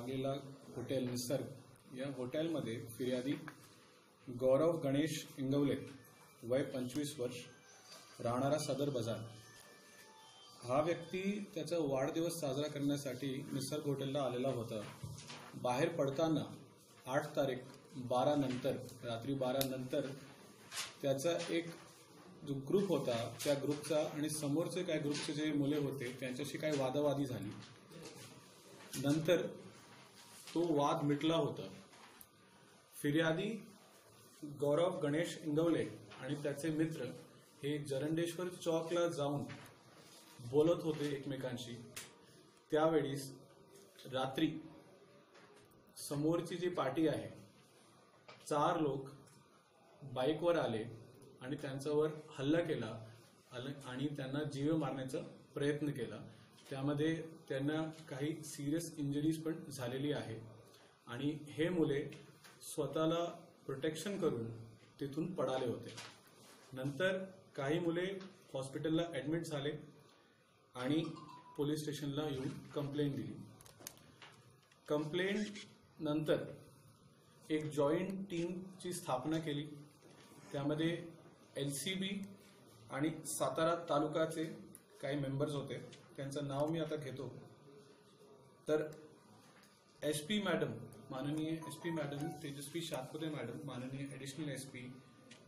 लागलेला हॉटेल निसर्ग. या हॉटेलमध्ये फिर्यादी गौरव गणेश इंगवले वय पंचवीस वर्ष राहणारा सदर बाजार. हा व्यक्ती त्याचा वाढदिवस साजरा करण्यासाठी निसर्ग हॉटेलला आलेला होता. बाहेर पडताना आठ तारीख बारा नंतर रात्री बारा नंतर त्याचा एक जो ग्रुप होता. त्या ग्रुपचा आणि समोरचे काही ग्रुपचे जे मुले होते त्यांच्याशी काही वादावादी झाली. नंतर तो वाद मिटला होता. फिर्यादी गौरव गणेश इंगवले आणि त्याचे मित्र हे जरंडेश्वर चौकला जाऊन बोलत होते एकमेकांशी. त्यावेळीस रात्री समोरची जी पार्टी आहे चार लोक बाईकवर आले आणि त्यांच्यावर हल्ला केला आणि त्यांना जीव मारण्याचा प्रयत्न केला. त्यामध्ये त्यांना काही सिरियस इंजरीज पण झालेली आहे. आणि हे मुले स्वतःला प्रोटेक्शन करून तिथून पडाले होते. नंतर काही मुले हॉस्पिटलला ॲडमिट झाले आणि पोलीस स्टेशनला येऊन कंप्लेंट दिली. कंप्लेंट नंतर एक जॉईंट टीमची स्थापना केली. त्यामध्ये एल सी बी आणि सातारा तालुकाचे काही मेंबर्स होते. त्यांचं नाव मी आता घेतो. तर एस पी मॅडम माननीय S P madam Tejaswi Shatpute madam माननीय additional S P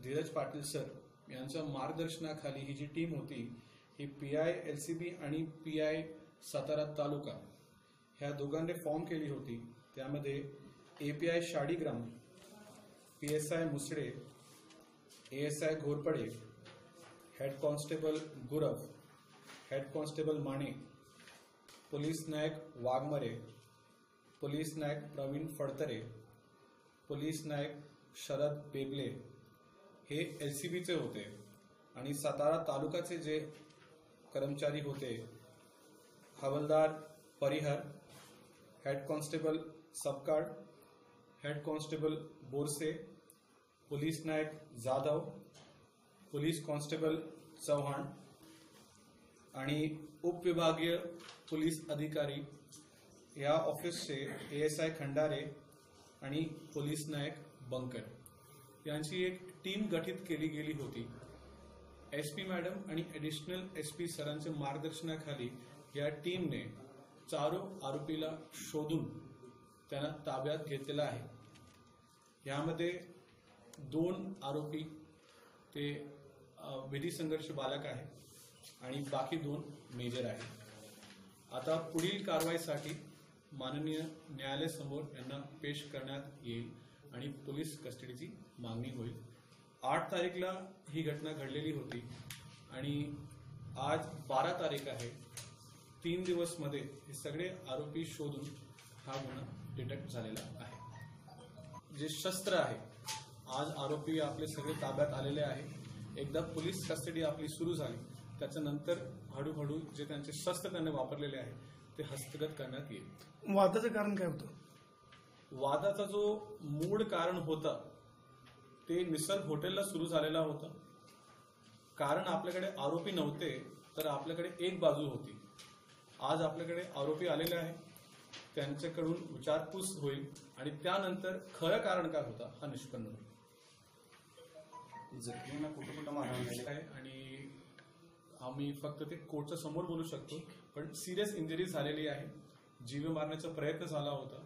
Dhiraj Patil sir यांच्या मार्गदर्शनाखाली ही जी टीम होती ही P I L C B आणि पी आय सातारा तालुका ह्या दोघांनी फॉर्म केली होती. त्यामध्ये A P I Shadigram P S I Musde A S I Ghorpade head constable Gurav head constable Mane police Nayak Waghmare police Nayak Pravin Phadtare police नायक शरद बेबले हे L C बीचे होते. आणि सातारा तालुक्याचे जे कर्मचारी होते हवलदार Parihar head constable Sabkad head constable Borse police नायक Jadhav police constable Chavan आणि उपविभागीय पोलीस अधिकारी या ऑफिसचे ए एस आय खंडारे आणि पोलीस नायक बंकर यांची एक टीम गठीत केली गेली होती. एस पी मॅडम आणि ॲडिशनल एस पी सरांच्या मार्गदर्शनाखाली या टीमने चारो आरोपीला शोधून त्यांना ताब्यात घेतलेला आहे. यामध्ये दोन आरोपी ते विधी संघर्ष बालक आहे आणि बाकी दोन मेजर आहेत. आता पुढील कारवाईसाठी माननीय न्यायालयासमोर यांना पेश करण्यात येईल आणि पोलीस कस्टडीची मागणी होईल. आठ तारीखला ही घटना घडलेली होती आणि आज बारा तारीख आहे. तीन दिवसमध्ये हे सगळे आरोपी शोधून हा गुन्हा डिटेक्ट झालेला आहे. जे शस्त्र आहे आज आरोपी आपले सगळे ताब्यात आलेले आहे. एकदा पोलीस कस्टडी आपली सुरू झाली. त्याच्यानंतर हळूहळू जे त्यांचे शस्त्र त्यांनी वापरलेले आहे ते हस्तगत करण्यात येईल. वादाचं कारण काय होतं? वादाचा जो मूळ कारण होता ते निसर्ग हॉटेलला सुरू झालेला होता. कारण आपल्याकडे आरोपी नव्हते तर आपल्याकडे एक बाजू होती. आज आपल्याकडे आरोपी आलेले आहे त्यांच्याकडून विचारपूस होईल आणि त्यानंतर खरं कारण काय होता हा निष्पन्न होईल जखमींना कुठं कुठं मारहाण झाली? आहे आणि आम्ही फक्त ते कोर्टच्या समोर बोलू शकतो. पण सिरियस इंजरी झालेली आहे. जीव मारण्याचा प्रयत्न झाला होता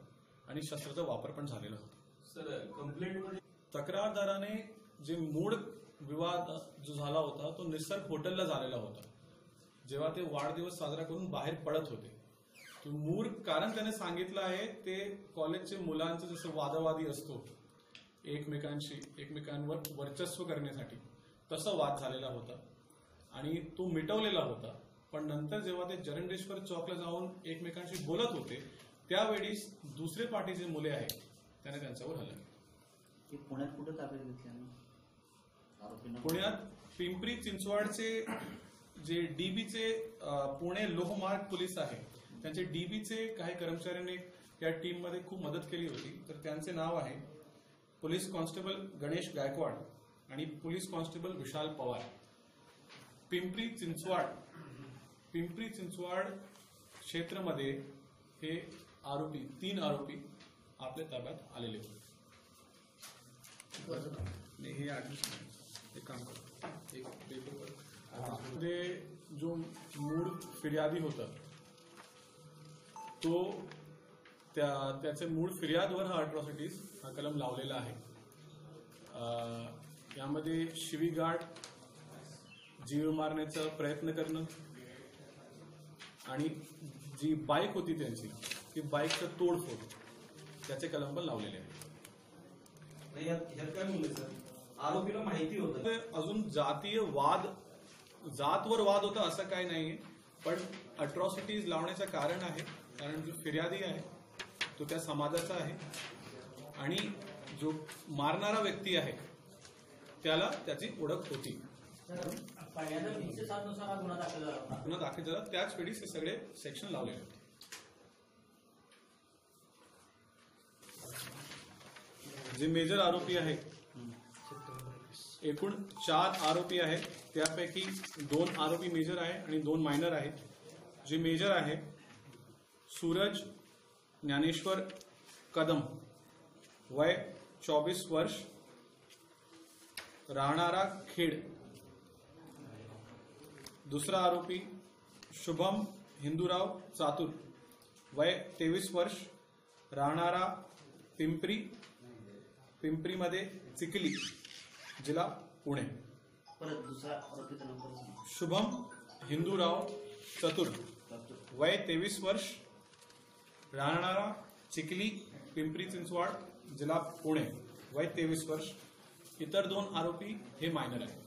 आणि शस्त्राचा वापर पण झालेला होता. सर कंप्लेंट तक्रारदाराने जे मूळ विवाद जो झाला होता तो निसर्ग हॉटेलला झालेला होता. जेव्हा ते वाढदिवस साजरा करून बाहेर पडत होते. मूळ कारण त्याने सांगितलं आहे ते कॉलेजचे मुलांचं जसं वादावादी असतो एकमेकांशी एकमेकांवर वर्चस्व करण्यासाठी तसा वाद झालेला होता. आणि तो मिटवलेला होता. पण नंतर जेव्हा ते जरंडेश्वर चौकला जाऊन एकमेकांशी बोलत होते त्यावेळी दुसरे पार्टीचे मुले आहेत त्याने त्यांच्यावर हल्ला केला. पुण्यात कुठं ताब्यात घेतल्या पुण्यात पिंपरी चिंचवडचे जे डीबीचे पुणे लोहमार्ग पोलीस आहे त्यांचे डीबीचे काही कर्मचाऱ्यांनी या टीममध्ये खूप मदत केली होती. तर त्यांचे नाव आहे पोलीस कॉन्स्टेबल गणेश गायकवाड आणि पोलीस कॉन्स्टेबल विशाल पवार. पिंपरी चिंचवड पिंपरी चिंचवड क्षेत्रामध्ये हे आरोपी तीन आरोपी आपल्या ताब्यात आलेले होते. हे एक काम कर एक पेपर कर ते जो मूळ फिर्यादी होता तो त्या त्याचे मूळ फिर्यादवर हा अट्रॉसिटीज हा कलम लावलेला आहे. यामध्ये शिवीगाळ जीव मारण्याचा प्रयत्न करणं आणि जी बाईक होती त्यांची ती बाईकचं तोडफोड त्याचे कलम पण लावलेले आहे नाही, ह्यात ह्यात काय म्हणले सर? आरोपीला माहिती होतं. अजून जातीय वाद जातवर वाद होता असं काही नाहीये पण अट्रॉसिटीज लावण्याचं कारण आहे कारण जो फिर्यादी आहे तो त्या समाजाचा आहे. आणि जो मारणारा व्यक्ती आहे त्याला त्याची ओळख होती. पहिल्यांदा तीनशे सात नुसार हा गुन्हा दाखल झाला होता. पुन्हा दाखल झाला. त्याच वेळी हे सगळे सेक्शन लावलेले होते जे मेजर आरोपी आहे एकूण चार आरोपी आहेत. त्यापैकी दोन आरोपी मेजर आहे आणि दोन मायनर आहेत. जे मेजर आहे सूरज ज्ञानेश्वर कदम वय चोवीस वर्ष राहणारा खेड. दुसरा आरोपी शुभम हिंदूराव चातुर. वय तेवीस वर्ष. राहणारा पिंपरी पिंपरीमध्ये चिखली जिल्हा पुणे. शुभम हिंदूराव चतुर. वय तेवीस वर्ष. राहणारा चिखली पिंपरी चिंचवाड जिल्हा पुणे. वय तेवीस वर्ष. इतर दोन आरोपी हे मायनर आहेत.